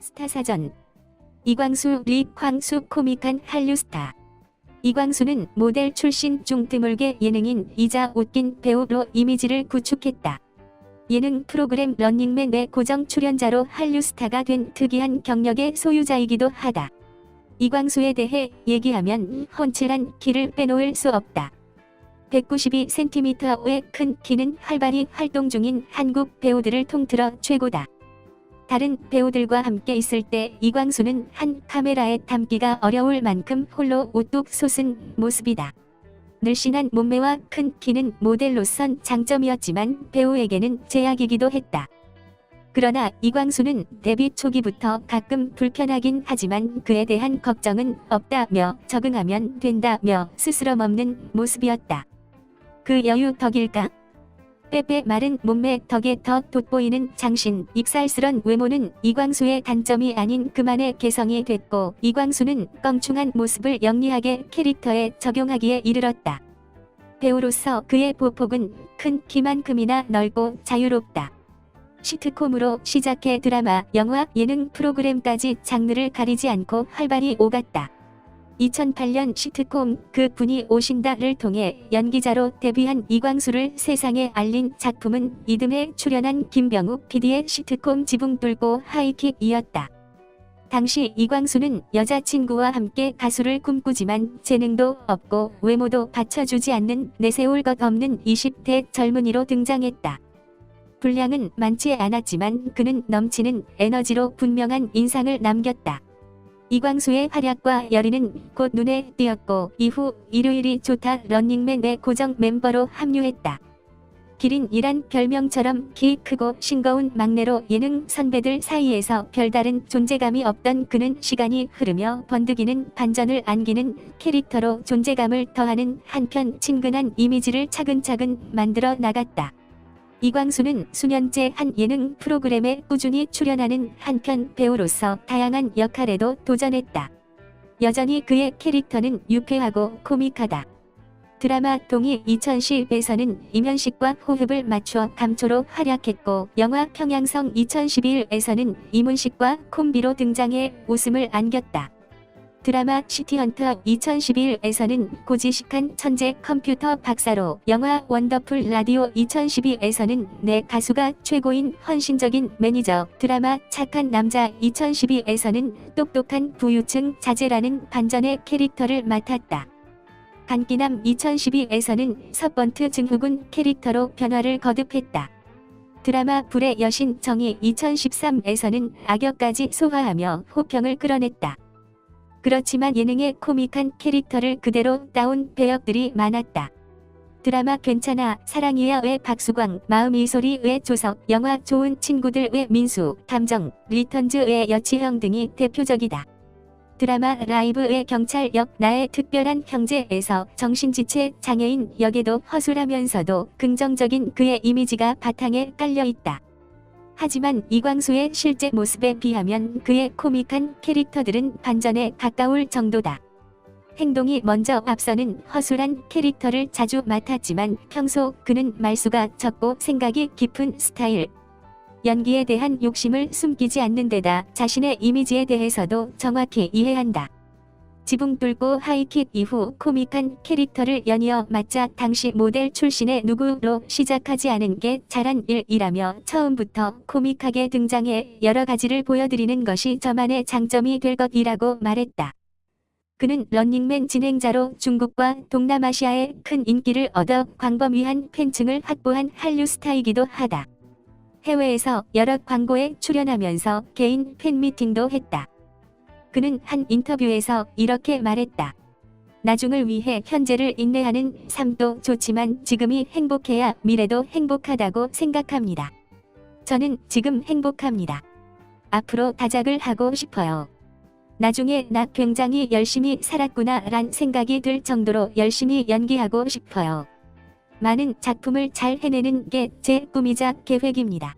스타사전 이광수, 리광수 코믹한 한류 스타 이광수는 모델 출신 중 드물게 예능인 이자 웃긴 배우로 이미지를 구축했다. 예능 프로그램 런닝맨의 고정 출연자로 한류 스타가 된 특이한 경력의 소유자이기도 하다. 이광수에 대해 얘기하면 훤칠한 키를 빼놓을 수 없다. 192cm의 큰 키는 활발히 활동 중인 한국 배우들을 통틀어 최고다. 다른 배우들과 함께 있을 때 이광수는 한 카메라에 담기가 어려울 만큼 홀로 우뚝 솟은 모습이다. 늘씬한 몸매와 큰 키는 모델로선 장점이었지만 배우에게는 제약이기도 했다. 그러나 이광수는 데뷔 초기부터 가끔 불편하긴 하지만 그에 대한 걱정은 없다며 적응하면 된다며 스스럼 없는 모습이었다. 그 여유 덕일까? 빼빼 마른 몸매 덕에 더 돋보이는 장신, 익살스런 외모는 이광수의 단점이 아닌 그만의 개성이 됐고 이광수는 껑충한 모습을 영리하게 캐릭터에 적용하기에 이르렀다. 배우로서 그의 보폭은 큰 키만큼이나 넓고 자유롭다. 시트콤으로 시작해 드라마, 영화, 예능 프로그램까지 장르를 가리지 않고 활발히 오갔다. 2008년 시트콤 그 분이 오신다를 통해 연기자로 데뷔한 이광수를 세상에 알린 작품은 이듬해 출연한 김병욱 PD의 시트콤 지붕 뚫고 하이킥이었다. 당시 이광수는 여자친구와 함께 가수를 꿈꾸지만 재능도 없고 외모도 받쳐주지 않는 내세울 것 없는 20대 젊은이로 등장했다. 분량은 많지 않았지만 그는 넘치는 에너지로 분명한 인상을 남겼다. 이광수의 활약과 열의는 곧 눈에 띄었고 이후 일요일이 좋다 런닝맨의 고정 멤버로 합류했다. 기린이란 별명처럼 키 크고 싱거운 막내로 예능 선배들 사이에서 별다른 존재감이 없던 그는 시간이 흐르며 번득이는 반전을 안기는 캐릭터로 존재감을 더하는 한편 친근한 이미지를 차근차근 만들어 나갔다. 이광수는 수년째 한 예능 프로그램에 꾸준히 출연하는 한편 배우로서 다양한 역할에도 도전했다. 여전히 그의 캐릭터는 유쾌하고 코믹하다. 드라마 동의 2010에서는 이면식과 호흡을 맞추어 감초로 활약했고 영화 평양성 2011에서는 이문식과 콤비로 등장해 웃음을 안겼다. 드라마 시티헌터 2011에서는 고지식한 천재 컴퓨터 박사로 영화 원더풀 라디오 2012에서는 내 가수가 최고인 헌신적인 매니저 드라마 착한 남자 2012에서는 똑똑한 부유층 자제라는 반전의 캐릭터를 맡았다. 간기남 2012에서는 서번트 증후군 캐릭터로 변화를 거듭했다. 드라마 불의 여신 정의 2013에서는 악역까지 소화하며 호평을 끌어냈다. 그렇지만 예능의 코믹한 캐릭터를 그대로 따온 배역들이 많았다. 드라마 괜찮아 사랑이야 의 박수광 마음이 소리 의 조석 영화 좋은 친구들 의 민수 감정 리턴즈 의 여치형 등이 대표적이다. 드라마 라이브 의 경찰 역 나의 특별한 형제에서 정신지체 장애인 역에도 허술하면서도 긍정적인 그의 이미지가 바탕에 깔려 있다. 하지만 이광수의 실제 모습에 비하면 그의 코믹한 캐릭터들은 반전에 가까울 정도다. 행동이 먼저 앞서는 허술한 캐릭터를 자주 맡았지만 평소 그는 말수가 적고 생각이 깊은 스타일. 연기에 대한 욕심을 숨기지 않는 데다 자신의 이미지에 대해서도 정확히 이해한다. 지붕 뚫고 하이킥 이후 코믹한 캐릭터를 연이어 맡자 당시 모델 출신의 누구로 시작하지 않은 게 잘한 일이라며 처음부터 코믹하게 등장해 여러 가지를 보여드리는 것이 저만의 장점이 될 것이라고 말했다. 그는 런닝맨 진행자로 중국과 동남아시아에 큰 인기를 얻어 광범위한 팬층을 확보한 한류 스타이기도 하다. 해외에서 여러 광고에 출연하면서 개인 팬미팅도 했다. 그는 한 인터뷰에서 이렇게 말했다. 나중을 위해 현재를 인내하는 삶도 좋지만 지금이 행복해야 미래도 행복하다고 생각합니다. 저는 지금 행복합니다. 앞으로 다작을 하고 싶어요. 나중에 나 굉장히 열심히 살았구나 란 생각이 들 정도로 열심히 연기하고 싶어요. 많은 작품을 잘 해내는 게 제 꿈이자 계획입니다.